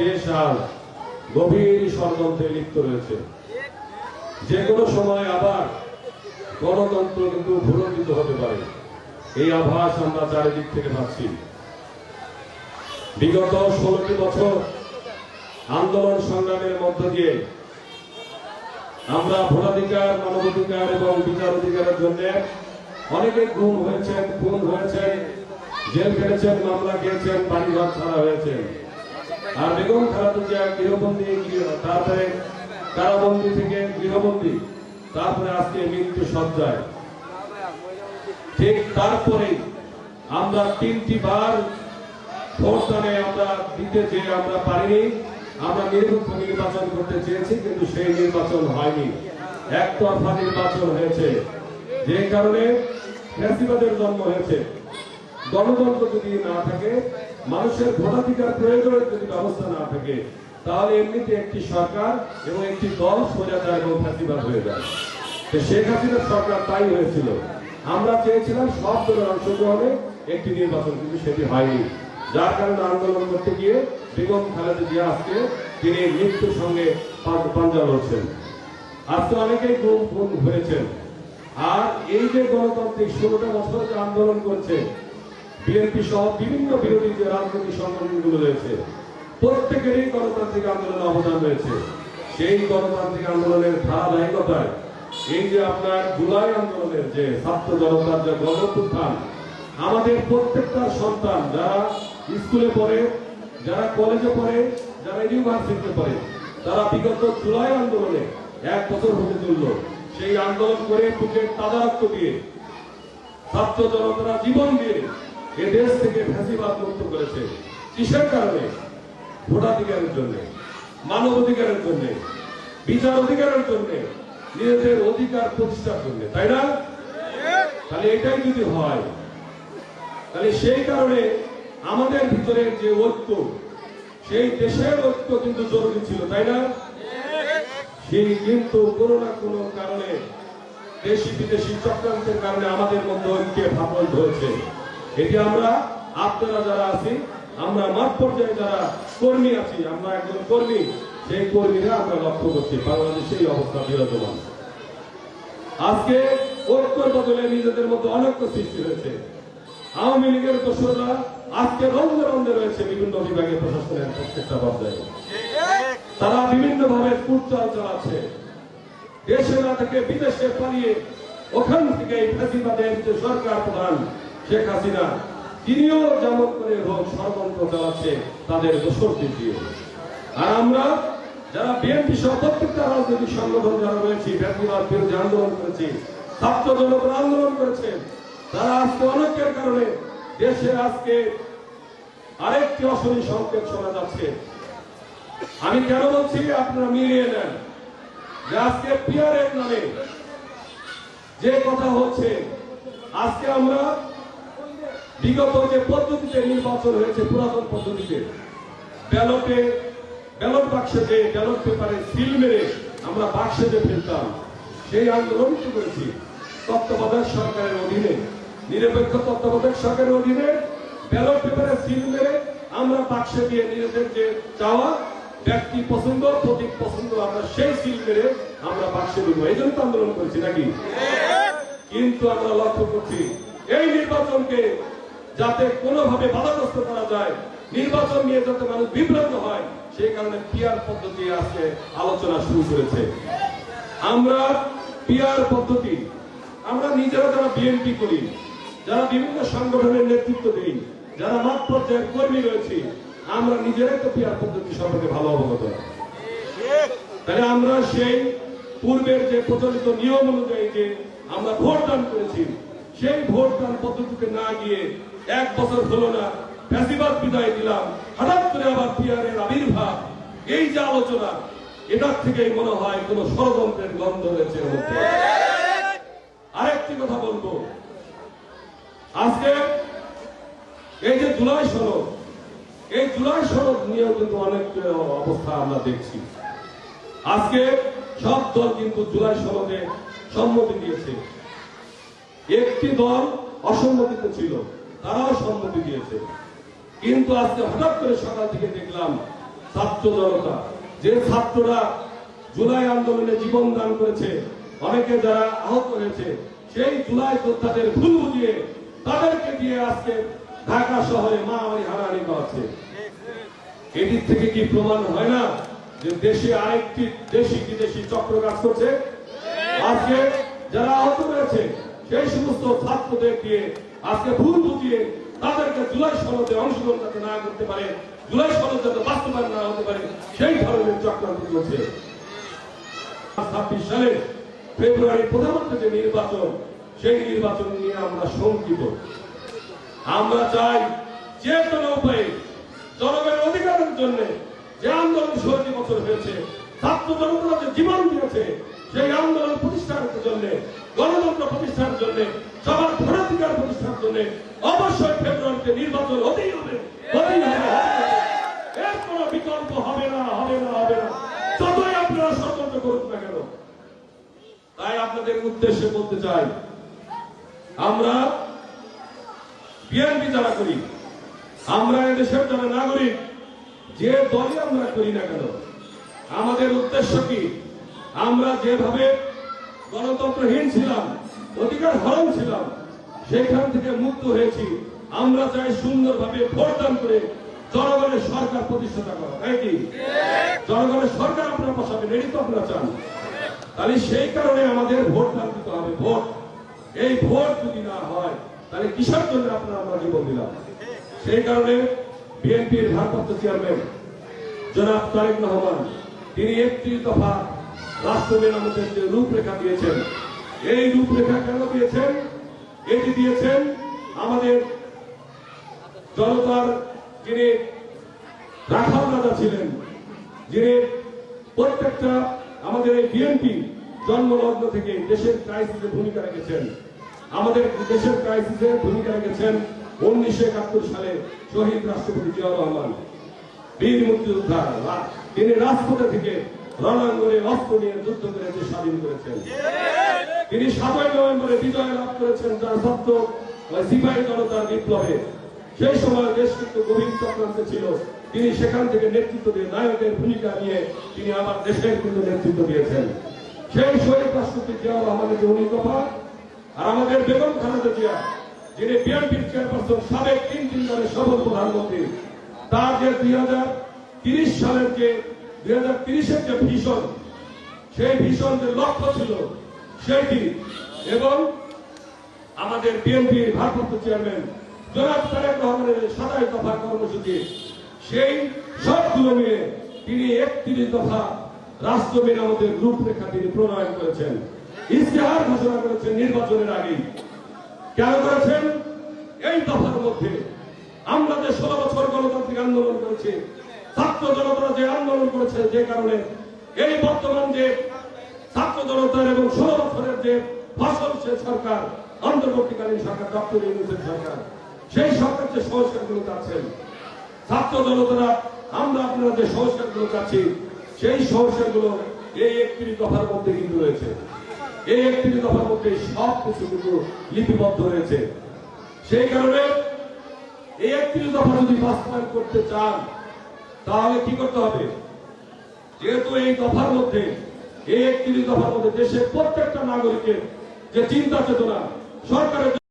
দেশ আজ গভীর ষড়যন্ত্রে লিপ্ত রয়েছে। যে কোনো সময় আবার গণতন্ত্র কিন্তু হতে পারে। এই আভাস আমরা চারিদিক থেকে পাচ্ছি বিগত বছর আন্দোলন সংগ্রামের মধ্য দিয়ে আমরা ভোটাধিকার, মানবাধিকার এবং বিচার অধিকারের জন্য অনেকে গুম হয়েছেন, খুন হয়েছেন, জেল খেটেছেন, মামলা খেয়েছেন, বাড়িঘর ছাড়া হয়েছেন। আর বেগম খালেদা গৃহবন্দী, গৃহ- তারপরে কারাবন্দী থেকে গৃহবন্দী, তারপরে আজকে মৃত্যু সজ্জায়। ঠিক তারপরে আমরা তিনটি বার ভোটদানে আমরা দিতে যে আমরা পারিনি। আমরা নিরপেক্ষ নির্বাচন করতে চেয়েছি, কিন্তু সেই নির্বাচন হয়নি। একতরফা নির্বাচন হয়েছে। যে কারণে ফ্যাসিবাদের জন্ম হয়েছে। গণতন্ত্র যদি না থাকে মানুষের ভোটাধিকার প্রয়োগের যদি ব্যবস্থা না থাকে, তাহলে এমনিতে একটি সরকার এবং একটি দল সোজা যায় এবং ফ্যাসিবাদ হয়ে যায়। তো শেখ হাসিনার সরকার তাই হয়েছিল। আমরা চেয়েছিলাম সব দলের অংশগ্রহণে একটি নির্বাচন, কিন্তু সেটি হয়নি। যার কারণে আন্দোলন করতে গিয়ে বেগম খালেদা জিয়া আজকে তিনি মৃত্যুর সঙ্গে পাঞ্জা- পাঞ্জা লড়ছেন। আজকে অনেকেই গুম গুম হয়েছেন আর এই যে গণতান্ত্রিক ষোলোটা বছর যে আন্দোলন করছে বিএনপি সহ বিভিন্ন বিরোধী যে রাজনৈতিক সংগঠনগুলো রয়েছে, প্রত্যেকেরই গণতান্ত্রিক আন্দোলনে অবদান রয়েছে। সেই গণতান্ত্রিক আন্দোলনের ধারাবাহিকতায় এই যে আপনার জুলাই আন্দোলনের যে ছাত্র জনতার যে গণপুত্থান আমাদের প্রত্যেকটা সন্তান যারা স্কুলে পড়ে, যারা কলেজে পড়ে, যারা ইউনিভার্সিটিতে পড়ে, তারা বিগত জুলাই আন্দোলনে এক বছর হতে চলল। সেই আন্দোলন করে বুকের তাজা দিয়ে ছাত্র জনতারা জীবন দিয়ে এ দেশ থেকে ফ্যাসিবাদ মুক্ত করেছে। কিসের কারণে? ভোটাধিকারের জন্য মানব অধিকারের জন্য, বিচার অধিকারের জন্য, নিজেদের অধিকার প্রতিষ্ঠার জন্য, তাই না? তাহলে এটাই যদি হয়, তাহলে সেই কারণে আমাদের ভিতরে যে ঐক্য, সেই দেশের ঐক্য কিন্তু জরুরি ছিল, তাই না? সেই কিন্তু কোনো না কোনো কারণে দেশি বিদেশি চক্রান্তের কারণে আমাদের মধ্যে ঐক্যে ফাপল হয়েছে। এটি আমরা, আপনারা যারা আছি আমরা মাঠ পর্যায়ে যারা কর্মী আছি, আমরা একজন কর্মী, সেই কর্মীরা আমরা লক্ষ্য করছি। বাংলাদেশে এই অবস্থা বিরাজমান। আজকে ঐক্যর বদলে নিজেদের মধ্যে অনৈক্য সৃষ্টি হয়েছে। আওয়ামী লীগের দোষরা আজকে রন্ধে রন্ধে রয়েছে বিভিন্ন বিভাগে প্রশাসনের প্রত্যেকটা পর্যায়ে। তারা বিভিন্ন ভাবে কুটচাল চালাচ্ছে। দেশে না থেকে বিদেশে পালিয়ে ওখান থেকে ফ্যাসিবাদের যে সরকার প্রধান শেখ হাসিনা, তিনিও যেমন করে হোক ষড়যন্ত্র চালাচ্ছে, তাদের দোষরদের দিয়ে। আর আমরা যারা বিএনপি সহ রাজনৈতিক সংগঠন যারা রয়েছে ফ্যাসিবাদ বিরোধী আন্দোলন করেছে, ছাত্র জনগণ আন্দোলন করেছে, তারা আজকে অনেকের কারণে দেশে আজকে আরেকটি অশনি সংকেত শোনা যাচ্ছে। আমি কেন বলছি আপনারা মিলিয়ে নেন? যে আজকে পিয়ারের নামে যে কথা হচ্ছে, আজকে আমরা বিগত যে পদ্ধতিতে নির্বাচন হয়েছে, পুরাতন পদ্ধতিতে, ব্যালটে, ব্যালট বাক্সে যে ব্যালট পেপারে সিল মেরে আমরা বাক্সে যে ফেলতাম। সেই আন্দোলন কি করেছি। তত্ত্বাবধায়ক সরকারের অধীনে, নিরপেক্ষ তত্ত্বাবধায়ক সরকারের অধীনে ব্যালট পেপারে সিল মেরে আমরা বাক্সে দিয়ে নিজেদের যে চাওয়া, ব্যক্তি পছন্দ, প্রতীক পছন্দ, আমরা সেই সিল মেরে আমরা বাক্সে দিব। এই জন্য আন্দোলন করেছি নাকি? কিন্তু আমরা লক্ষ্য করছি, এই নির্বাচনকে যাতে কোনোভাবে বাধাগ্রস্ত করা যায়, নির্বাচন নিয়ে যাতে মানুষ বিভ্রান্ত হয়, সেই কারণে পিয়ার পদ্ধতি আজকে আলোচনা শুরু করেছে। আমরা পিয়ার পদ্ধতি, আমরা নিজেরা যারা বিএনপি করি, যারা বিভিন্ন সংগঠনের নেতৃত্ব দিই, যারা মাঠ পর্যায়ের কর্মী রয়েছে, আমরা নিজেরাই তো পিয়ার পদ্ধতি সম্পর্কে ভালো অবগত। তাহলে আমরা সেই পূর্বের যে প্রচলিত নিয়ম অনুযায়ী যে আমরা ভোট দান করেছি, সেই ভোট দান পদ্ধতিতে না গিয়ে এক বছর হলো না, ফ্যাসিবাদ বিদায় দিলাম হঠাৎ করে আবার পিয়ারের আবির্ভাব। এই যে আলোচনা, এটার থেকেই মনে হয় কোন ষড়যন্ত্রের গন্ধ রয়েছে আরেকটি কথা বলব। আজকে এই যে জুলাই সনদ, এই জুলাই সনদ নিয়েও কিন্তু অনেক অবস্থা আমরা দেখছি। আজকে সব দল কিন্তু জুলাই সনদে সম্মতি দিয়েছে। একটি দল অসম্মতিতে ছিল। তারাও সম্মতি দিয়েছে। কিন্তু আজকে হঠাৎ করে সকাল থেকে দেখলাম ছাত্র জনতা, যে ছাত্ররা জুলাই আন্দোলনে জীবন দান করেছে, অনেকে যারা আহত হয়েছে, সেই জুলাই যোদ্ধাদের ভুল বুঝিয়ে তাদেরকে দিয়ে আজকে ঢাকা শহরে মারামারি হারাহারি করাচ্ছে এটির থেকে কি প্রমাণ হয় না যে দেশে আরেকটি দেশি বিদেশি চক্র কাজ করছে? আজকে যারা আহত হয়েছে সেই সমস্ত ছাত্রদের দিয়ে আজকে ভুল বুঝিয়ে তাদেরকে জুলাই সনদে অংশগ্রহণ যাতে না করতে পারে, জুলাই সনদ যাতে বাস্তবায়ন না হতে পারে, সেই ধরনের চক্রান্ত চলছে। ছাব্বিশ সালে ফেব্রুয়ারি প্রধানমন্ত্রী যে নির্বাচন, সেই নির্বাচন নিয়ে আমরা শঙ্কিত। আমরা চাই যে কোনো উপায়ে জনগণের অধিকারের জন্য যে আন্দোলন ষোলোটি বছর হয়েছে, ছাত্র জনতা জীবন দিয়েছে, সেই আন্দোলন গণতন্ত্র প্রতিষ্ঠার জন্য সবার ভোটাধিকার জন্য অবশ্যই ফেব্রুয়ারিতে নির্বাচন হতেই হবে। হতেই হবে এর কোনো বিকল্প হবে না হবে না হবে না। যতই আপনারা করুন না কেন, তাই আপনাদের উদ্দেশ্যে বলতে চাই, আমরা বিএনপি যারা করি, আমরা এদেশের যারা নাগরিক, যে দলই আমরা করি না কেন, আমাদের উদ্দেশ্য কি? আমরা যেভাবে গণতন্ত্রহীন ছিলাম অধিকার হরণ ছিলাম সেখান থেকে মুক্ত হয়েছি, আমরা চাই সুন্দরভাবে ভোটদান করে জনগণের সরকার প্রতিষ্ঠাতা করা, তাই কি? জনগণের সরকার আপনারা বসাবেন এটি তো আপনারা চান। তাহলে সেই কারণে আমাদের ভোট দান দিতে হবে, ভোট। এই ভোট যদি না হয়, তাহলে কিসের জন্য আপনারা আমরা জীবন দিলাম? সেই কারণে বিএনপির ভারপ্রাপ্ত চেয়ারম্যান জনাব তারেক রহমান, তিনি একত্রিশ দফা রাষ্ট্র মেরামতের যে রূপরেখা দিয়েছেন। এই রূপরেখা কেন দিয়েছেন? এটি দিয়েছেন আমাদের জনতার যিনি রাখাল রাজা ছিলেন, যিনি প্রত্যেকটা আমাদের এই বিএনপি জন্মলগ্ন থেকে দেশের ক্রাইসিসে ভূমিকা রেখেছেন। আমাদের দেশের ক্রাইসিসে ভূমিকা রেখেছেন উনিশশো একাত্তর সালে শহীদ রাষ্ট্রপতি জিয়াউর রহমান। বীর মুক্তিযোদ্ধা তিনি রাজপথে থেকে রণাঙ্গনে অস্ত্র নিয়ে যুদ্ধ করে স্বাধীন করেছেন। তিনি সাতই নভেম্বরে বিজয় লাভ করেছেন যার সত্য সিপাহী জনতার বিপ্লবে। সেই সময় দেশ কিন্তু গভীর চক্রান্তে ছিল। তিনি সেখান থেকে নেতৃত্ব দিয়ে নায়কের ভূমিকা নিয়ে তিনি আমার দেশের কিন্তু নেতৃত্ব দিয়েছেন। সেই শহীদ রাষ্ট্রপতি জিয়াউর রহমানের যে উনি দফা আর আমাদের বেগম খালেদা জিয়া, যিনি বিএনপির চেয়ারপারসন, সাবেক তিন তিনবারের সফল প্রধানমন্ত্রী, তার যে দুই হাজার তিরিশ সালের যে দুই হাজার তিরিশের যে ভীষণ, সেই ভীষণ যে লক্ষ্য ছিল সেইটি এবং আমাদের বিএনপির ভারপ্রাপ্ত চেয়ারম্যান জনাব তারেক রহমানের সাতাশ দফা কর্মসূচি, সেই সবগুলো মিলে তিনি একত্রিশ দফা রাষ্ট্র মেরামতের রূপরেখা তিনি প্রণয়ন করেছেন। ইশতেহার ঘোষণা করেছেন নির্বাচনের আগেই। কেন করেছেন? এই দফার মধ্যে আমরা যে ষোলো বছর গণতান্ত্রিক আন্দোলন করেছি, ছাত্র জনতা যে আন্দোলন করেছে যে কারণে, এই বর্তমান যে ছাত্র জনতার এবং ষোলো যে ফসল সে সরকার, অন্তর্বর্তীকালীন সরকার, ডক্টর ইউনুসের সরকার, সেই সরকার যে সংস্কারগুলো চাচ্ছেন, ছাত্র জনতারা, আমরা আপনারা যে সংস্কারগুলো চাচ্ছি, সেই সংস্কারগুলো এই একত্রিশ দফার মধ্যে কিন্তু রয়েছে। এই একত্রিশ দফার মধ্যে সব কিছু কিন্তু লিপিবদ্ধ রয়েছে। সেই কারণে এই একত্রিশ দফা যদি বাস্তবায়ন করতে চান, তাহলে কি করতে হবে? যেহেতু এই দফার মধ্যে এই একত্রিশ দফার মধ্যে দেশের প্রত্যেকটা নাগরিকের যে চিন্তা চেতনা সরকারের